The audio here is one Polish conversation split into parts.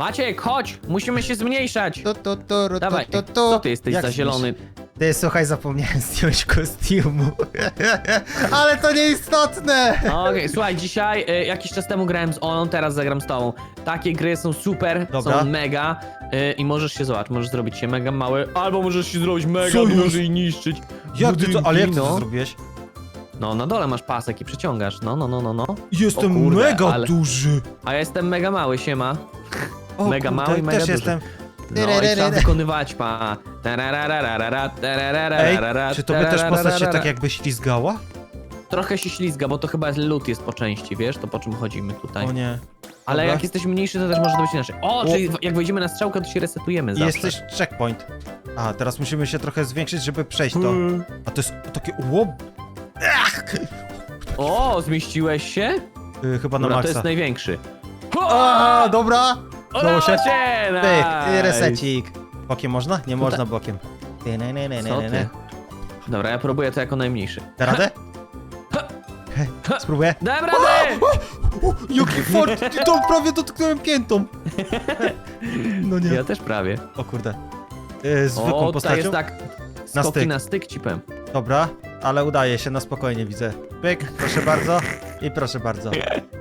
Maciek, chodź! Musimy się zmniejszać! Tu, tu, tu, ru, Dawaj, tu, tu, tu. co ty jesteś Jak za zielony? Ty, słuchaj, zapomniałem zdjąć kostiumu. Ale to nieistotne! Okej, słuchaj, dzisiaj y, jakiś czas temu grałem z Olą, teraz zagram z tobą. Takie gry są super, Dobra. są mega y, i możesz się, zobacz, możesz zrobić się mega mały, albo możesz się zrobić mega Co duży i niszczyć. Jak ty to, ale jak ty to no. zrobiłeś? No, na dole masz pasek i przyciągasz, no, no, no, no, no. Jestem O kurde, mega ale- duży. A ja jestem mega mały, siema. O, Mega kurde, mały i mega też duży. jestem. No i trzeba wykonywać pa. Tararararara, Ej, tararararara, czy tobie też postać się tak jakby ślizgała? Trochę się ślizga, bo to chyba jest lód jest po części, wiesz, to po czym chodzimy tutaj. O nie. Ale Dobra. jak jesteś mniejszy, to też może to być inaczej. O, O. czyli w- jak wejdziemy na strzałkę, to się resetujemy I zawsze. jesteś checkpoint. A, teraz musimy się trochę zwiększyć, żeby przejść to. Hmm. A to jest takie łob... O, zmieściłeś się? Yy, chyba na Dobra, to maksa. jest największy. A, dobra! Udało się? się! Pyk, i resecik. Bokiem można? Nie można tak. bokiem. Ty, ne, ne, ne, Co ne, ne, ty? Dobra, ja próbuję to jako najmniejszy. Da radę? Spróbuję. Dałem radę! O, jaki fart! To prawie dotknąłem piętą. No nie. Ja też prawie. O kurde. Yy, zwykłą O, tutaj postacią? jest tak Na skoki styk. na styk cipem. Dobra, ale udaje się, na spokojnie widzę. Pyk, proszę bardzo. I proszę bardzo.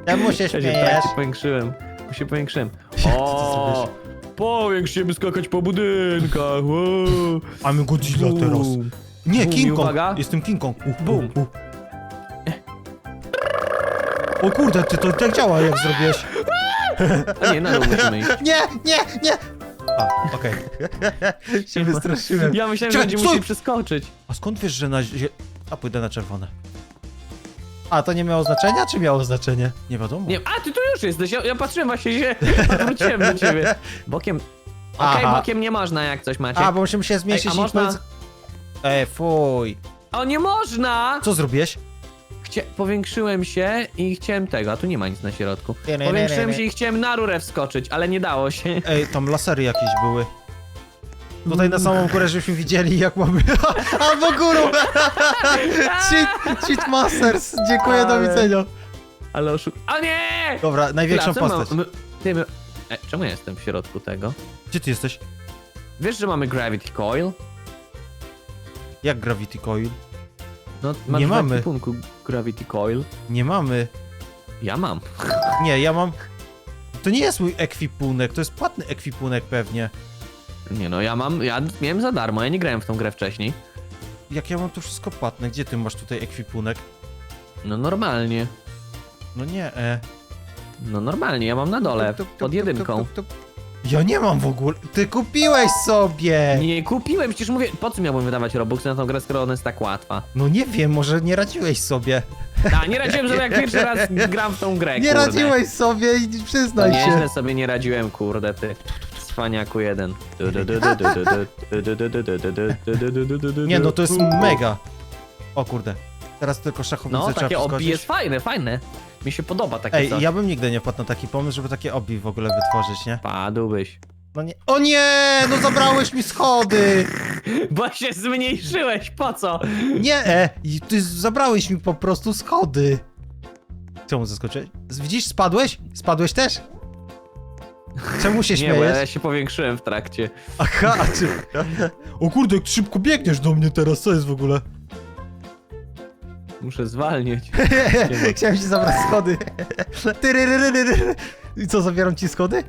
Czemu się Ja się śmiejesz? tak powiększyłem. Się powiększyłem. Jak ty to O, zrobisz? powiększymy skakać po budynkach. Wow. Mamy Godzilla teraz. Bum. Nie, Bum i King Kong. uwaga. Jestem King Kong. Uh, Bum. uh, uh. O kurde, ty to tak działa, jak zrobiłeś. A nie, na dół musimy iść. Nie, nie, nie! A, okej. się wystraszyłem. Ja myślałem, że Czekaj, będziemy stój! musieli przeskoczyć. A skąd wiesz, że na... zie- A, pójdę na czerwone. A, to nie miało znaczenia, czy miało znaczenie? Nie wiadomo. Nie, a ty tu już jesteś. Ja, ja patrzyłem właśnie się, wróciłem do ciebie. Bokiem. Okej, Aha. bokiem nie można jak coś macie. A, bo musimy się zmieścić Ej, a i można- powiedz- Ej, fuj. O, nie można! Co zrobiłeś? Chcia... Powiększyłem się i chciałem tego, a tu nie ma nic na środku. Nie, nie, nie, Powiększyłem nie, się i chciałem na rurę wskoczyć, ale nie dało się. Ej, tam lasery jakieś były. Tutaj na samą górę, żebyśmy widzieli, jak mamy... Albo górą! cheat, cheat Masters! Dziękuję, do Ale- widzenia. Ale oszuk... A nie! Dobra, największą co postać. Mam... Ty, my... e, czemu ja jestem w środku tego? Gdzie ty jesteś? Wiesz, że mamy Gravity Coil? Jak Gravity Coil? No, masz Nie w mamy. ekwipunku Gravity Coil. Nie mamy. Ja mam. Nie, ja mam... To nie jest mój ekwipunek, to jest płatny ekwipunek pewnie. Nie no, ja mam, ja miałem za darmo, ja nie grałem w tą grę wcześniej. Jak ja mam to wszystko płatne? Gdzie ty masz tutaj ekwipunek? No normalnie. No nie, e. No normalnie, ja mam na dole, Tup, tup, tup, pod tup, jedynką. tup, tup, tup. Ja nie mam w ogóle. Ty kupiłeś sobie! Nie kupiłem, przecież mówię, po co miałbym wydawać Robuxy na tą grę, skoro ona jest tak łatwa? No nie wiem, może nie radziłeś sobie. A, nie radziłem sobie jak pierwszy raz gram w tą grę, Nie kurde. radziłeś sobie i No przyznaj się. nieźle sobie nie radziłem, kurde, ty. Cwaniaku jeden. Nie no, to jest mega. O kurde. Teraz tylko szachownicę No, trzeba takie obi przeskoczyć. jest fajne, fajne. Mi się podoba takie Ej, coś. ja bym nigdy nie padł na taki pomysł, żeby takie obi w ogóle wytworzyć, nie? Padłbyś. No nie. O nie! No zabrałeś mi schody! Bo się zmniejszyłeś, po co? Nie, e! I ty zabrałeś mi po prostu schody. Czemu zaskoczyłeś? Widzisz, spadłeś? Spadłeś też? Czemu się Nie, bo śmiejesz? ja się powiększyłem w trakcie. Aha, a czy... O kurde, jak szybko biegniesz do mnie teraz, co jest w ogóle? Muszę zwalniać. Chciałem ci zabrać schody. Tyryryryryry. I co, zabieram ci schody?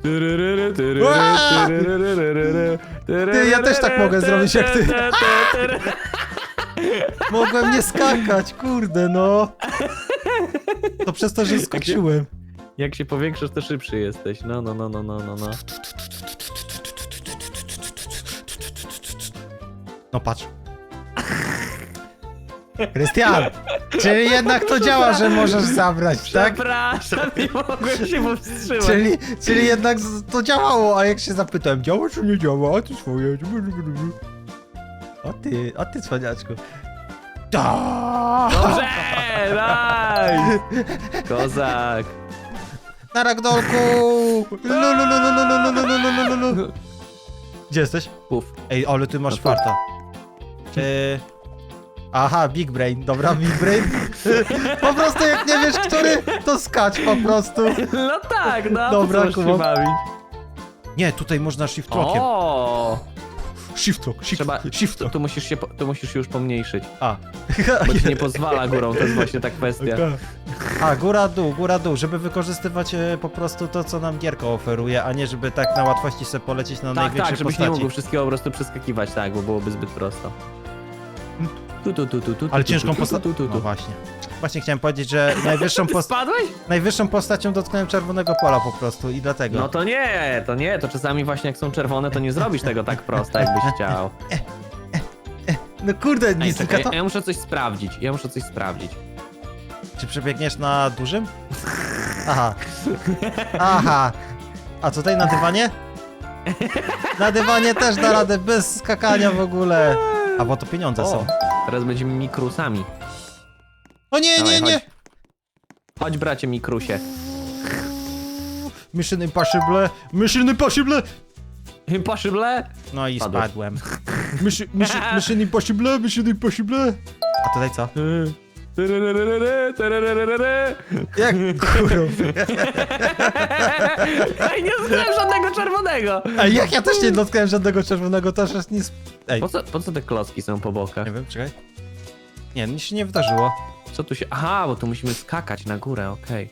Ty, ja też tak mogę zrobić jak ty. Mogłem nie skakać, kurde, no. To przez to, że skoczyłem. Jak się powiększasz, to szybszy jesteś. No, no, no, no, no, no, no. No patrz. Krystian, czyli jednak to działa, że możesz zabrać, tak? Przepraszam, nie mogłem się powstrzymać. Czyli, czyli jednak z- to działało, a jak się zapytałem, działa czy nie działa, a ty swoje. O ty, o ty cwaniaczku. Da! Dobrze, daj! Kozak. Na ragdolku! Gdzie jesteś? Puf. Ej, ale ty masz No farta. Aha, Big Brain, dobra, Big Brain. po prostu jak nie wiesz, który, to skacz po prostu. No tak, no, Dobra, się bawić? Nie, tutaj można shift lockiem. O, Shift lock, shift, trzeba, shift tu, musisz się, po- tu musisz już pomniejszyć, A. bo ci nie pozwala górą, to jest właśnie ta kwestia. A, góra dół, góra dół, żeby wykorzystywać e, po prostu to, co nam gierka oferuje, a nie żeby tak na łatwości sobie polecieć na Tak, największej tak, żebyś postaci. nie mógł wszystkiego po prostu przeskakiwać, tak, bo byłoby zbyt prosto. Tu, tu, tu, tu, tu, Ale tu, ciężką tu, tu, postacią. tu, tu, No właśnie. Właśnie chciałem powiedzieć, że najwyższą, post... Spadłeś? najwyższą postacią dotknąłem czerwonego pola po prostu i dlatego. No to nie, to nie, to czasami właśnie jak są czerwone, to nie zrobisz tego tak prosto, jakbyś chciał. No kurde, Ej, nic czekaj, tylko to... ja muszę coś sprawdzić, ja muszę coś sprawdzić. Czy przebiegniesz na dużym? Aha. Aha. A tutaj na dywanie? Na dywanie też da radę, bez skakania w ogóle. A bo to pieniądze O, są. teraz będziemy mikrusami. O nie, Dawaj, nie, nie! Chodź. chodź bracie mikrusie. Mission Impossible! Mission Impossible! Impossible? No i Padłeś. spadłem. Mission, mission, mission Impossible, Mission Impossible! A tutaj co? Tyryryryryry, tyryryryryry. Jak kurą? Ej, nie znałem żadnego czerwonego! A jak ja też nie dotknąłem żadnego czerwonego, to aż nic... Ej, Po co, po co te klocki są po bokach? nie wiem, czekaj. Nie, nic się nie wydarzyło. Co tu się... Aha, bo tu musimy skakać na górę, okej.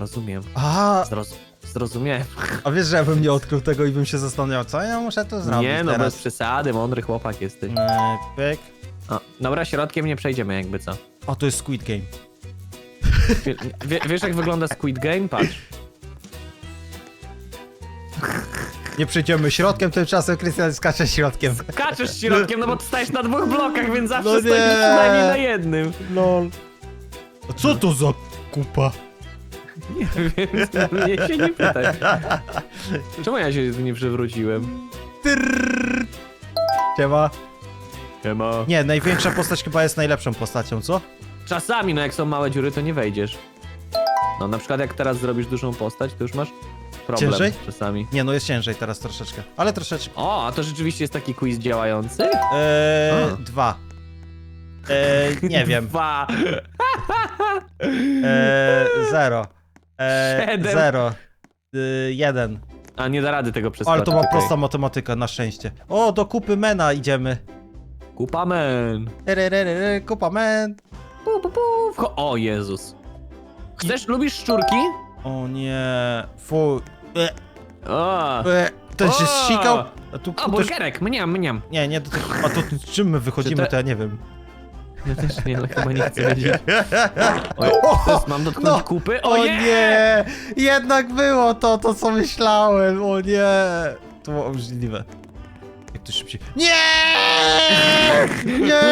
Rozumiem. A, Zroz... Zrozumiałem. a wiesz, że ja bym nie odkrył tego i bym się zastanawiał, co ja muszę tu zrobić Nie no, teraz? bez przesady, mądry chłopak jesteś. E, pyk. O, dobra, środkiem nie przejdziemy jakby co. O, to jest Squid Game. Wie, wie, wiesz jak wygląda Squid Game? Patrz. Nie przejdziemy środkiem, tymczasem Krystian skacze środkiem. Kaczesz środkiem, no bo ty stajesz na dwóch blokach, więc zawsze No nie. przynajmniej na jednym. Lol. A co to za kupa? Nie wiem, mnie się nie pytaj. Czemu ja się nie przewróciłem? Trrr. Siema. Siema. Nie, największa postać chyba jest najlepszą postacią, co? Czasami, no jak są małe dziury, to nie wejdziesz. No na przykład jak teraz zrobisz dużą postać, to już masz problem Ciężej? czasami. Nie, no jest ciężej teraz troszeczkę, ale troszeczkę. O, a to rzeczywiście jest taki quiz działający? Eee, A. dwa. Eee, nie wiem. Dwa. Eee, zero. Eee, Siedem. zero. Eee, jeden. A nie da rady tego przeskoczyć. Ale to była okej. prosta matematyka, na szczęście. O, do kupy mena idziemy. Kupamen. Tyryryryry, Kupa men. Wcho- O Jezus. Chcesz, lubisz szczurki? O nie. Fu. E, O, e, ten się O! zsikał. A tu o też... burgerek, mniam, mniam. Nie, nie, do tych... A to czym my wychodzimy, Czy te- to ja nie wiem. Ja też nie, no chyba nie chcę wiedzieć. Oj, mam dotknąć No. kupy? O nie! Jednak było to, to co myślałem, o nie! To było obrzydliwe. To szybciej... Nie! Nie!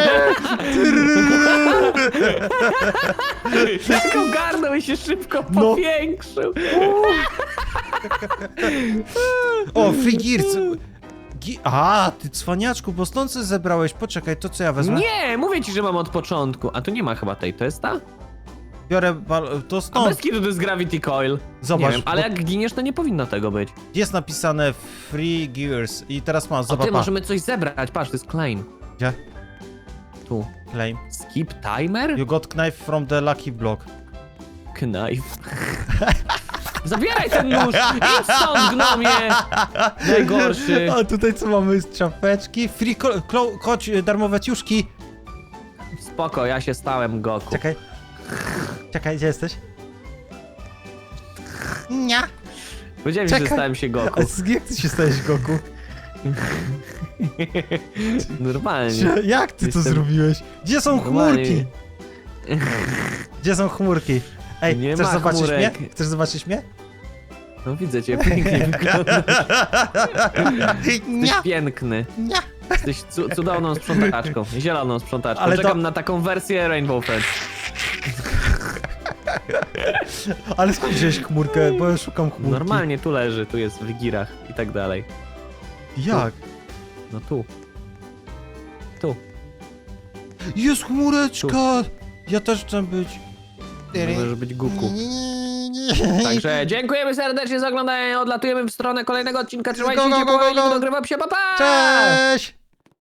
Jak ogarnął i się szybko No. powiększył. O, free gears! Gi A, ty cwaniaczku, bo stąd coś zebrałeś. Poczekaj, to co ja wezmę? Nie, mówię ci, że mam od początku. A tu nie ma chyba tej, to jest ta? Biorę bal... to A stąd. bez kitu to jest Gravity Coil. Zobacz, Nie wiem, ale bo- jak giniesz, to nie powinno tego być. Jest napisane free gears i teraz mam, O zobacz, ty, pa. możemy coś zebrać, patrz, to jest claim. Gdzie? Tu. Claim. Skip timer? You got knife from the lucky block. Knife. Zabieraj ten nóż! Idź stąd, gnomie! Najgorszy. A tutaj co mamy? Czapeczki. Free ko- klo- y, darmowe ciuszki. Spoko, ja się stałem Goku. Czekaj. Czekaj, gdzie jesteś? Nie. Powiedziałem, że czekaj. stałem się Goku. A z- jak ty się stajesz Goku? Normalnie. Jak ty to Jestem- zrobiłeś? Gdzie są Normalnie. chmurki? Gdzie są chmurki? Ej, Nie chcesz ma zobaczyć chmurek. mnie? Chcesz zobaczyć mnie? No widzę cię, pięknie wyglądasz. Nie. Jesteś piękny. Nie. Jesteś cu cudowną sprzątaczką. Zieloną sprzątaczką. Ale Czekam to- na taką wersję Rainbow Friends. Ale skąd wziąłeś chmurkę? Bo ja szukam chmurki. Normalnie tu leży, tu jest w girach i tak dalej. Jak? No tu. Tu. Jest chmureczka! Ja też chcę być. Możesz być nie. Także dziękujemy serdecznie za oglądanie. Odlatujemy w stronę kolejnego odcinka. Trzymajcie Go, go, się, go, go, go. Dogrywam się, pa pa! Cześć!